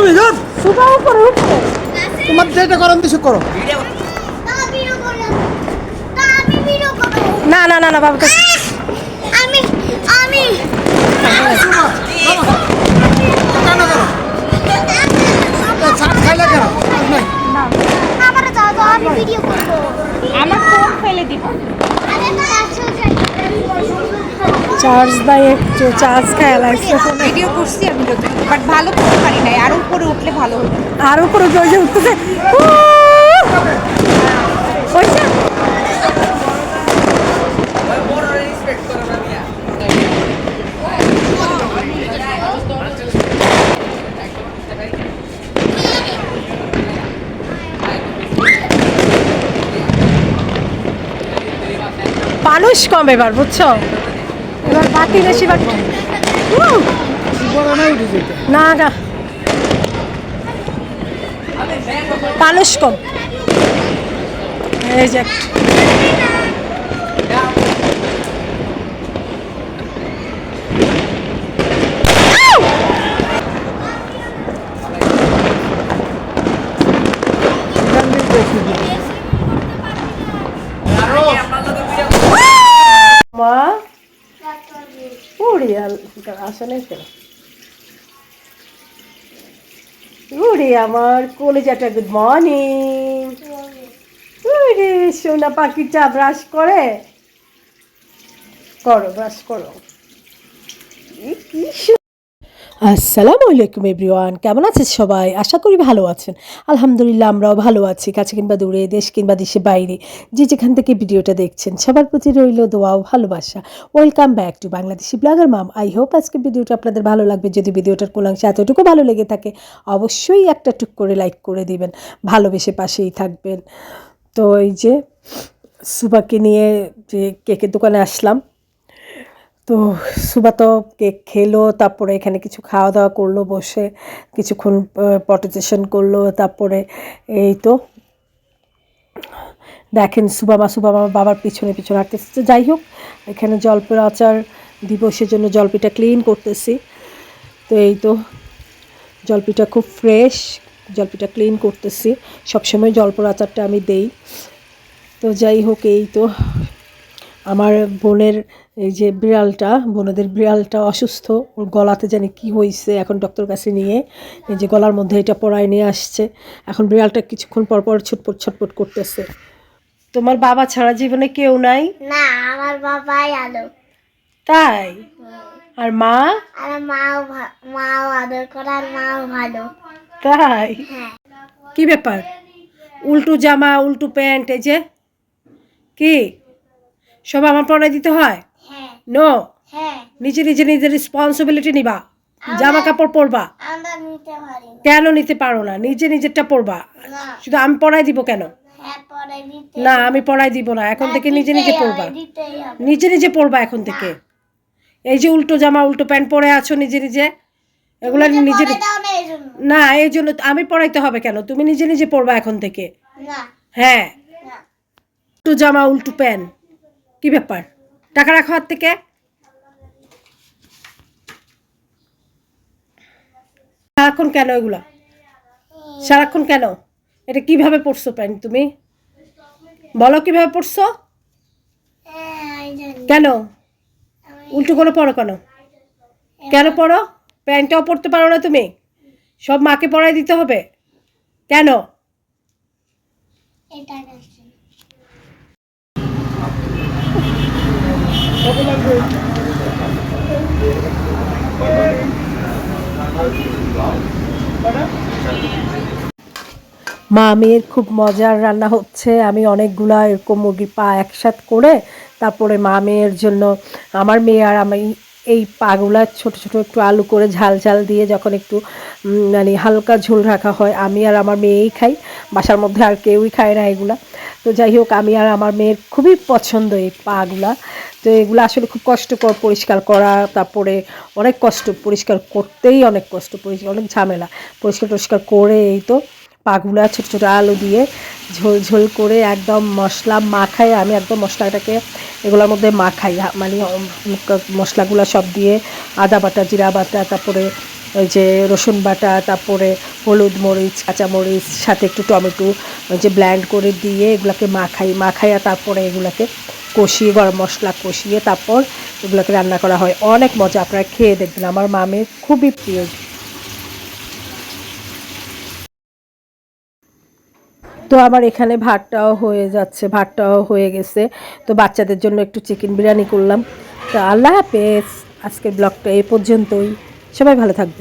তুমি ধর। সুপার উপরে উঠছে। তোমার যেটা করার দিছো করো। না না না না বাবা আমি আমি যাও চার্জ দেয় একটু চার্জ খেয়াল লাগছে। ভিডিও করছি আমি বাট ভালো করতে পারি নাই। আরও উপরে উঠলে ভালো হতো। আর উপরে জয় উঠতেছে। উহ! হয়েছে? মানুষ কম এবার, বুঝছ? এবার বাকি বেশি না না। মানুষ কম এই যে। মা। উড়ি আসলে উড়ি আমার কলেজাটা গুড মর্নিং ওরে সোনা পাখিটা ব্রাশ করে। করো ব্রাশ করো। কি আসসালামু আলাইকুম এভরিওয়ান, কেমন আছেন সবাই? আশা করি ভালো আছেন। আলহামদুলিল্লাহ আমরাও ভালো আছি, কাছে কিংবা দূরে, দেশ কিংবা দেশের বাইরে। যে যেখান থেকে ভিডিওটা দেখছেন, সবার প্রতি রইল দোয়া ও ভালোবাসা। Welcome back to Bangladeshi blogger mum I hope আজকে ভিডিওটা আপনাদের ভালো লাগবে। যদি ভিডিওটার কোনো অংশে এতটুকু ভালো লেগে থাকে, অবশ্যই একটা টুক করে লাইক করে দিবেন। ভালোবেসে পাশেই থাকবেন। তো এই যে সুবাকে নিয়ে যে কেকের দোকানে আসলাম। তো সুবা তো কেক খেলো, তারপরে এখানে কিছু খাওয়া দাওয়া করল, বসে কিছুক্ষণ পটেটেশন করল, তারপরে এই তো দেখেন সুবামা সুবামা বাবার পিছনে পিছনে তো যাই হোক, এখানে জলপের আচার দিবসের জন্য জলপিটা ক্লিন করতেছি। তো এই তো জলপিটা খুব ফ্রেশ জলপিটা ক্লিন করতেছি। সবসময় জলপের আচারটা আমি দেই। তো যাই হোক, এই তো আমার বোনের এই যে বিড়ালটা বোনেদের বিড়ালটা অসুস্থ ওর গলাতে জানি কি হয়েছে এখন ডক্টর কাছে নিয়ে এই যে গলার মধ্যে এটা পড়ায় নিয়ে আসছে। এখন বিড়ালটা কিছুক্ষণ পর পর ছটপট ছটপট করতেছে। তোমার বাবা ছাড়া জীবনে কেউ নাই? না আমার বাবাই আলো তাই? আর মা? আর মাও মাও আদর করে আর মাও ভালো। তাই? হ্যাঁ। কি ব্যাপার? উল্টো জামা উল্টো প্যান্ট এই যে? কি? সব আমার পরাই দিতে হয়? হ্যাঁ। নো হ্যাঁ। নিজে নিজে নিজের রেসপন্সিবিলিটি নিবা। জামা কাপড় পরবা। কেন নিতে পারো না? নিজে নিজেরটা পরবা। শুধু আমি পড়াই দিব কেন? হ্যাঁ না আমি পড়াই দিব না। এখন থেকে নিজে নিজে হবে নিজে নিজে পরবা এখন থেকে। এই যে উল্টো জামা উল্টো প্যান্ট পরে আছো নিজে নিজে এগুলো নিজে না এই জন্য। না এই জন্য তো আমি পড়াইতে হবে কেন? তুমি নিজে নিজে পরবা এখন থেকে। হ্যাঁ। উল্টো জামা উল্টো প্যান্ট। কি ব্যাপার? টাকা রাখো হাত থেকে। সারাক্ষণ কেন এগুলা? সারাক্ষণ কেন? এটা কীভাবে পড়ছো প্যান্ট তুমি? বলো কীভাবে পড়ছো? কেন? উল্টো করে পড়ো কেন? কেন পড়ো? প্যান্টটাও পড়তে পারো না তুমি। সব মাকে পড়াই দিতে হবে। কেন এটা গেছে মা, মেয়ের খুব মজার রান্না হচ্ছে। আমি অনেকগুলা এরকম মুরগির পা একসাথ করে তারপরে মা, মেয়ের জন্য আমার মেয়ে আর আমি এই পাগুলা ছোট ছোট একটু আলু করে ঝাল ঝাল দিয়ে যখন একটু মানে হালকা ঝোল রাখা হয়, আমি আর আমার মেয়েই খাই। বাসার মধ্যে আর কেউই খায় না এগুলা। তো যাই হোক, আমি আর আমার মেয়ের খুবই পছন্দ এই পাগুলা। তো এগুলো আসলে খুব কষ্টকর পরিষ্কার করা, তারপরে অনেক কষ্ট, পরিষ্কার করতেই অনেক কষ্ট, পরিষ্কার অনেক ঝামেলা। পরিষ্কার টরিষ্কার করে এই তো। পাগুলা ছোটো ছোটো আলু দিয়ে ঝোল ঝোল করে একদম মশলা মাখাই আমি একদম মশলাটাকে এগুলোর মধ্যে মাখাই। মানে মশলাগুলো সব দিয়ে আদা বাটা, জিরা বাটা, তারপরে ওই যে রসুন বাটা, তারপরে হলুদ মরিচ কাঁচামরিচ সাথে একটু টমেটো, ওই যে ব্ল্যান্ড করে দিয়ে এগুলোকে মাখাই, মাখাইয়া তারপরে এগুলোকে কষিয়ে, গরম মশলা কষিয়ে তারপর এগুলোকে রান্না করা হয়। অনেক মজা, আপনারা খেয়ে দেখবেন। আমার মামের খুবই প্রিয়। তো আমার এখানে ভাতটাও হয়ে যাচ্ছে, ভাতটাও হয়ে গেছে। তো বাচ্চাদের জন্য একটু চিকেন বিরিয়ানি করলাম। তো আল্লাহ হাফেজ। আজকের ব্লগটা এ পর্যন্তই। সবাই ভালো থাকবে